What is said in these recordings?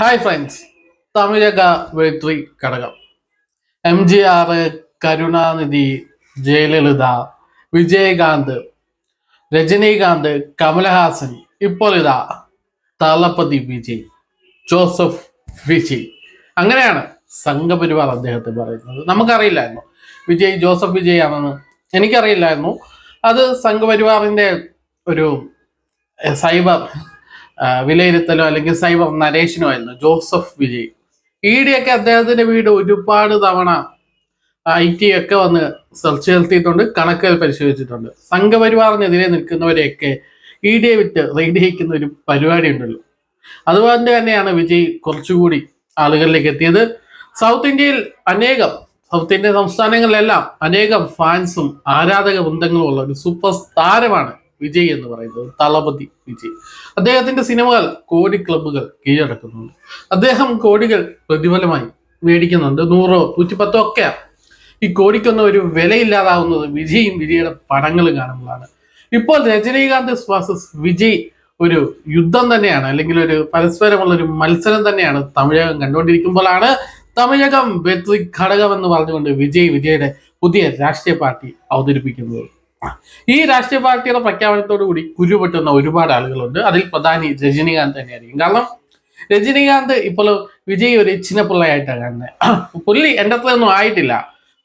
Hi friends Tamilaga Vettri Kazhagam. M G R Karunanidhi Jayalalithaa Vijayakanth Rajinikanth Kamal Haasan ഇപ്പോൾ ഇതാ Thalapathy Vijay Joseph Vijay അങ്ങനെയാണ് സംഘപരിവാർ അദ്ദേഹത്തെ പറയുന്നത്. നമുക്കറിയില്ലായിരുന്നു വിജയ് ജോസഫ് വിജയ് ആണെന്ന് എനിക്കറിയില്ലായിരുന്നു. അത് സംഘപരിവാറിന്റെ ഒരു സൈബർ വിലയിരുത്തലോ അല്ലെങ്കിൽ സൈബർ നരേഷനോ ആയിരുന്നു. ജോസഫ് വിജയ്. ഇ ഡി ഒക്കെ അദ്ദേഹത്തിന്റെ വീട് ഒരുപാട് തവണ ഐ ടി ഒക്കെ വന്ന് സെർച്ച് നടത്തിയിട്ടുണ്ട് കണക്കുകൾ പരിശോധിച്ചിട്ടുണ്ട്. സംഘപരിവാറിനെതിരെ നിൽക്കുന്നവരെയൊക്കെ ഇ ഡിയെ വിട്ട് റെയ്ഡ് ഒരു പരിപാടി ഉണ്ടല്ലോ. അതുകൊണ്ട് തന്നെയാണ് വിജയ് കുറച്ചുകൂടി ആളുകളിലേക്ക് എത്തിയത്. സൗത്ത് ഇന്ത്യയിൽ അനേകം സൗത്ത് ഇന്ത്യൻ സംസ്ഥാനങ്ങളിലെല്ലാം അനേകം ഫാൻസും ആരാധക വൃന്ദങ്ങളും ഉള്ള ഒരു സൂപ്പർ താരമാണ് വിജയ് എന്ന് പറയുന്നത് തളപതി വിജയ്. അദ്ദേഹത്തിന്റെ സിനിമകൾ കോടി ക്ലബുകൾ കീഴടക്കുന്നുണ്ട്. അദ്ദേഹം കോടികൾ പ്രതിഫലമായി മേടിക്കുന്നുണ്ട്. നൂറോ നൂറ്റിപ്പത്തോ ഒക്കെയാണ് ഈ കോടിക്കൊന്നും ഒരു വിലയില്ലാതാവുന്നത് വിജയും വിജയുടെ പടങ്ങൾ കാണുമ്പോഴാണ്. ഇപ്പോൾ രജനീകാന്ത് വാസസ് വിജയ് ഒരു യുദ്ധം തന്നെയാണ്. അല്ലെങ്കിൽ ഒരു പരസ്പരമുള്ള ഒരു മത്സരം തന്നെയാണ് തമിഴകം കണ്ടുകൊണ്ടിരിക്കുമ്പോഴാണ് തമിഴകം വെത്രി ഘടകം എന്ന് പറഞ്ഞുകൊണ്ട് വിജയ് വിജയുടെ പുതിയ രാഷ്ട്രീയ പാർട്ടി അവതരിപ്പിക്കുന്നത്. ഈ രാഷ്ട്രീയ പാർട്ടിയുടെ പ്രഖ്യാപനത്തോടു കൂടി കുരുപൊട്ടുന്ന ഒരുപാട് ആളുകളുണ്ട്. അതിൽ പ്രധാനി രജനീകാന്ത് തന്നെയായിരിക്കും. കാരണം രജനീകാന്ത് ഇപ്പോൾ വിജയ് ഒരു ഇച്ചിന പിള്ളയായിട്ടാണ് കാണുന്നത് പുള്ളി എന്റെ അത്രയൊന്നും ആയിട്ടില്ല.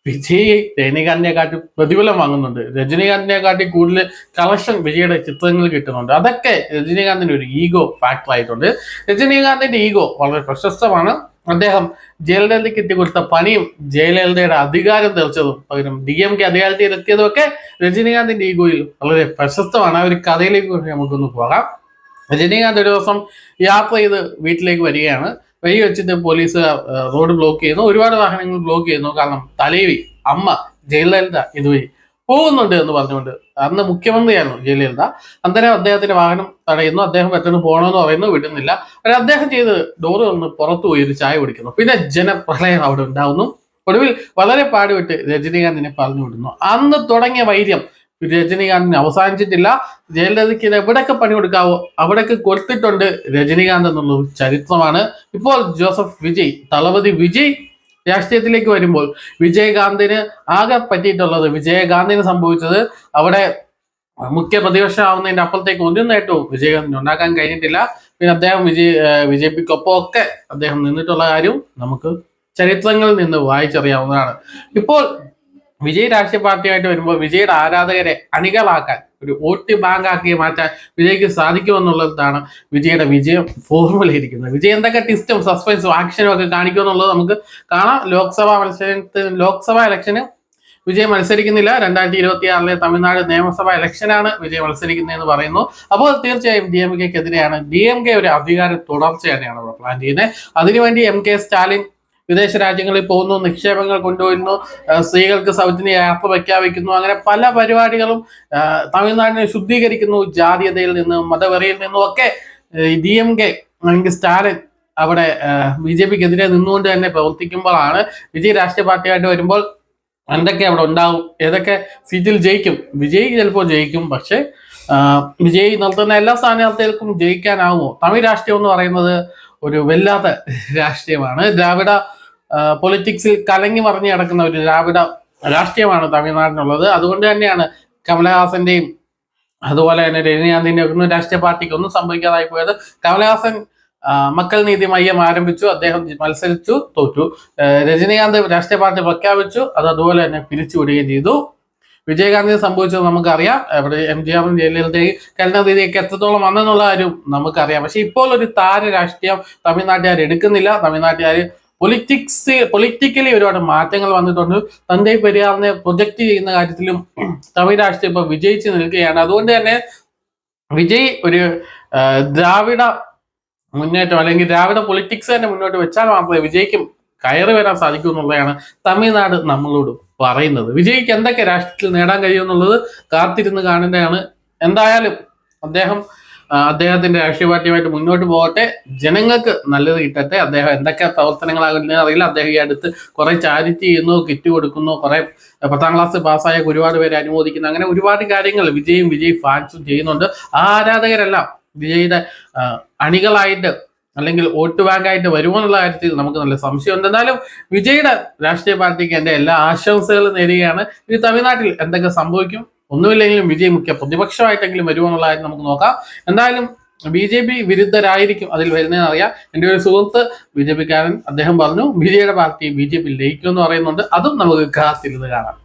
വിജയ് രജനീകാന്തിനെ കാട്ടി പ്രതിഫലം വാങ്ങുന്നുണ്ട്. രജനീകാന്തിനെ കാട്ടി കൂടുതൽ കളക്ഷൻ വിജയുടെ ചിത്രങ്ങൾ കിട്ടുന്നുണ്ട്. അതൊക്കെ രജനീകാന്തിന്റെ ഒരു ഈഗോ ഫാക്ടർ ആയിട്ടുണ്ട്. രജനീകാന്തിന്റെ ഈഗോ വളരെ പ്രശസ്തമാണ്. അദ്ദേഹം ജയലളിതയ്ക്ക് എത്തിക്കൊടുത്ത പണിയും ജയലളിതയുടെ അധികാരം തെളിച്ചതും പകരം ഡി എം കെ അധികാരത്തിൽ എത്തിയതും ഒക്കെ രജനീകാന്തിന്റെ ഈഗോയിൽ വളരെ പ്രശസ്തമാണ്. ആ ഒരു കഥയിലേക്ക് നമുക്കൊന്ന് പോകാം. രജനീകാന്ത് ഒരു ദിവസം യാത്ര ചെയ്ത് വീട്ടിലേക്ക് വരികയാണ്. വഴി വെച്ചിട്ട് പോലീസ് റോഡ് ബ്ലോക്ക് ചെയ്യുന്നു. ഒരുപാട് വാഹനങ്ങൾ ബ്ലോക്ക് ചെയ്യുന്നു. കാരണം തലേവി അമ്മ ജയലളിത ഇതുവഴി പോകുന്നുണ്ട് എന്ന് പറഞ്ഞുകൊണ്ട്. അന്ന് മുഖ്യമന്ത്രിയായിരുന്നു ജയലളിത അന്നേരം അദ്ദേഹത്തിന്റെ വാഹനം തടയുന്നു. അദ്ദേഹം പെട്ടെന്ന് പോകണമെന്ന് പറയുന്നു വിടുന്നില്ല. അവർ അദ്ദേഹം ചെയ്ത് ഡോറ് വന്ന് പുറത്തു പോയി ഒരു ചായ കുടിക്കുന്നു. പിന്നെ ജനപ്രളയം അവിടെ ഉണ്ടാവുന്നു. ഒടുവിൽ വളരെ പാടുപെട്ട് രജനീകാന്തിനെ പറഞ്ഞു വിടുന്നു. അന്ന് തുടങ്ങിയ വൈര്യം രജനീകാന്തിന് അവസാനിച്ചിട്ടില്ല. ജയലളിതയ്ക്ക് എവിടെയൊക്കെ പണി കൊടുക്കാവോ അവിടെയൊക്കെ കൊടുത്തിട്ടുണ്ട് രജനീകാന്ത് എന്നുള്ള ചരിത്രമാണ്. ഇപ്പോൾ ജോസഫ് വിജയ് തളപതി വിജയ് രാഷ്ട്രീയത്തിലേക്ക് വരുമ്പോൾ വിജയകാന്തിന് ആകെ പറ്റിയിട്ടുള്ളത് വിജയകാന്തിന് സംഭവിച്ചത് അവിടെ മുഖ്യ പ്രതിപക്ഷമാവുന്നതിന്റെ അപ്പുറത്തേക്ക് ഒരു നേട്ടവും വിജയകാന്തിന് ഉണ്ടാക്കാൻ കഴിഞ്ഞിട്ടില്ല. പിന്നെ അദ്ദേഹം വിജയ് ബി ജെ പിക്കൊപ്പമൊക്കെ അദ്ദേഹം നിന്നിട്ടുള്ള കാര്യം നമുക്ക് ചരിത്രങ്ങളിൽ നിന്ന് വായിച്ചറിയാവുന്നതാണ്. ഇപ്പോൾ വിജയ് രാഷ്ട്രീയ പാർട്ടിയായിട്ട് വരുമ്പോൾ വിജയുടെ ആരാധകരെ അണികളാക്കാൻ ഒരു വോട്ട് ബാങ്ക് ആക്കി മാറ്റാൻ വിജയ്ക്ക് സാധിക്കുമെന്നുള്ളതാണ് വിജയുടെ വിജയം ഫോർമുല ഇരിക്കുന്നത്. വിജയ് എന്തൊക്കെ ടിസ്റ്റും സസ്പെൻസും ആക്ഷനും ഒക്കെ കാണിക്കുമെന്നുള്ളത് നമുക്ക് കാണാം. ലോക്സഭാ മത്സരത്തിന് ലോക്സഭാ ഇലക്ഷന് വിജയ് മത്സരിക്കുന്നില്ല. രണ്ടായിരത്തി ഇരുപത്തി ആറിലെ തമിഴ്നാട് നിയമസഭാ ഇലക്ഷനാണ് വിജയ് മത്സരിക്കുന്നതെന്ന് പറയുന്നു. അപ്പോൾ തീർച്ചയായും ഡി എം കെക്കെതിരെയാണ് ഡി എം കെ ഒരു അധികാര തുടർച്ച തന്നെയാണ് പ്ലാൻ ചെയ്യുന്നത്. അതിനുവേണ്ടി എം കെ സ്റ്റാലിൻ വിദേശ രാജ്യങ്ങളിൽ പോകുന്നു നിക്ഷേപങ്ങൾ കൊണ്ടുവരുന്നു സ്ത്രീകൾക്ക് സൗജന്യ യാത്ര പ്രഖ്യാപിക്കുന്നു. അങ്ങനെ പല പരിപാടികളും തമിഴ്നാടിനെ ശുദ്ധീകരിക്കുന്നു ജാതീയതയിൽ നിന്നും മതവെറിയിൽ നിന്നും ഒക്കെ ഡി എം കെ അല്ലെങ്കിൽ സ്റ്റാലിൻ അവിടെ ബി ജെ പിക്കെതിരെ നിന്നുകൊണ്ട് തന്നെ പ്രവർത്തിക്കുമ്പോഴാണ് വിജയ് രാഷ്ട്രീയ പാർട്ടിയായിട്ട് വരുമ്പോൾ എന്തൊക്കെ അവിടെ ഉണ്ടാവും ഏതൊക്കെ സീറ്റിൽ ജയിക്കും. വിജയ് ചിലപ്പോൾ ജയിക്കും പക്ഷേ വിജയ് നിർത്തുന്ന എല്ലാ സ്ഥാനാർത്ഥികൾക്കും ജയിക്കാനാവുമോ? തമിഴ് രാഷ്ട്രീയം എന്ന് പറയുന്നത് ഒരു വല്ലാത്ത രാഷ്ട്രീയമാണ്. ദ്രാവിഡ പൊളിറ്റിക്സിൽ കലങ്ങി മറിഞ്ഞു കിടക്കുന്ന ഒരു ദ്രാവിഡ രാഷ്ട്രീയമാണ് തമിഴ്നാടിനുള്ളത്. അതുകൊണ്ട് തന്നെയാണ് കമലഹാസന്റെയും അതുപോലെ തന്നെ രജനീകാന്തിന്റെ ഒന്നും രാഷ്ട്രീയ പാർട്ടിക്ക് ഒന്നും സംഭവിക്കാതായി പോയത്. കമലഹാസൻ മക്കൾ നീതി മയ്യം ആരംഭിച്ചു അദ്ദേഹം മത്സരിച്ചു തോറ്റു. രജനീകാന്ത് രാഷ്ട്രീയ പാർട്ടി പ്രഖ്യാപിച്ചു അത് അതുപോലെ തന്നെ പിരിച്ചുവിടുകയും ചെയ്തു. വിജയകാന്തിന് സംഭവിച്ചത് നമുക്കറിയാം. അവിടെ എം ജി ആറും ജയലളിതയും കരുണാനിധിയൊക്കെ എത്രത്തോളം വന്നെന്നുള്ള കാര്യം നമുക്കറിയാം. പക്ഷെ ഇപ്പോൾ ഒരു താര രാഷ്ട്രീയം തമിഴ്നാട്ടുകാർ എടുക്കുന്നില്ല. തമിഴ്നാട്ടുകാർ പൊളിറ്റിക്സ് പൊളിറ്റിക്കലി ഒരുപാട് മാറ്റങ്ങൾ വന്നിട്ടുണ്ട്. തന്റെ പെരിയാറിനെ പ്രൊജക്ട് ചെയ്യുന്ന കാര്യത്തിലും തമിഴ് രാഷ്ട്രീയം ഇപ്പൊ വിജയിച്ച് നിൽക്കുകയാണ്. അതുകൊണ്ട് തന്നെ വിജയ് ഒരു ദ്രാവിഡ മുന്നേറ്റം അല്ലെങ്കിൽ ദ്രാവിഡ പൊളിറ്റിക്സ് തന്നെ മുന്നോട്ട് വെച്ചാൽ മാത്രമേ വിജയ്ക്കും കയറി വരാൻ സാധിക്കൂ എന്നുള്ളതാണ് തമിഴ്നാട് നമ്മളോട്. പറയുന്നത്. വിജയ്ക്ക് എന്തൊക്കെ രാഷ്ട്രീയത്തിൽ നേടാൻ കഴിയുമെന്നുള്ളത് കാത്തിരുന്ന് കാണേണ്ടതാണ് എന്തായാലും അദ്ദേഹം അദ്ദേഹത്തിന്റെ രാഷ്ട്രീയ പാർട്ടിയുമായിട്ട് മുന്നോട്ട് പോകട്ടെ. ജനങ്ങൾക്ക് നല്ലത് കിട്ടട്ടെ. അദ്ദേഹം എന്തൊക്കെ പ്രവർത്തനങ്ങളാകുന്നതെന്ന് അറിയില്ല. അദ്ദേഹം ഈ അടുത്ത് കുറെ ചാരിറ്റി ചെയ്യുന്നു കിറ്റ് കൊടുക്കുന്നു കുറെ പത്താം ക്ലാസ് പാസ്സായ ഒരുപാട് പേരെ അനുമോദിക്കുന്നു. അങ്ങനെ ഒരുപാട് കാര്യങ്ങൾ വിജയും വിജയ് ഫാൻസും ചെയ്യുന്നുണ്ട്. ആരാധകരെല്ലാം വിജയുടെ അണികളായിട്ട് അല്ലെങ്കിൽ വോട്ട് ബാങ്കായിട്ട് വരുമോ എന്നുള്ള കാര്യത്തിൽ നമുക്ക് നല്ല സംശയമുണ്ട്. എന്നാലും വിജയുടെ രാഷ്ട്രീയ പാർട്ടിക്ക് എന്റെ എല്ലാ ആശംസകളും നേരുകയാണ്. ഇനി തമിഴ്നാട്ടിൽ എന്തൊക്കെ സംഭവിക്കും? ഒന്നുമില്ലെങ്കിലും വിജയ് മുഖ്യ പ്രതിപക്ഷമായിട്ടെങ്കിലും വരുമോ എന്നുള്ള കാര്യം നമുക്ക് നോക്കാം. എന്തായാലും ബി ജെ പി വിരുദ്ധരായിരിക്കും അതിൽ വരുന്നതെന്ന് അറിയാം. എന്റെ ഒരു സുഹൃത്ത് ബി ജെ പിക്കാരൻ അദ്ദേഹം പറഞ്ഞു ബി ജെയുടെ പാർട്ടി ബി ജെ പി ലയിക്കുമെന്ന് പറയുന്നുണ്ട്. അതും നമുക്ക് കാത്തിരുന്ന് കാണാം.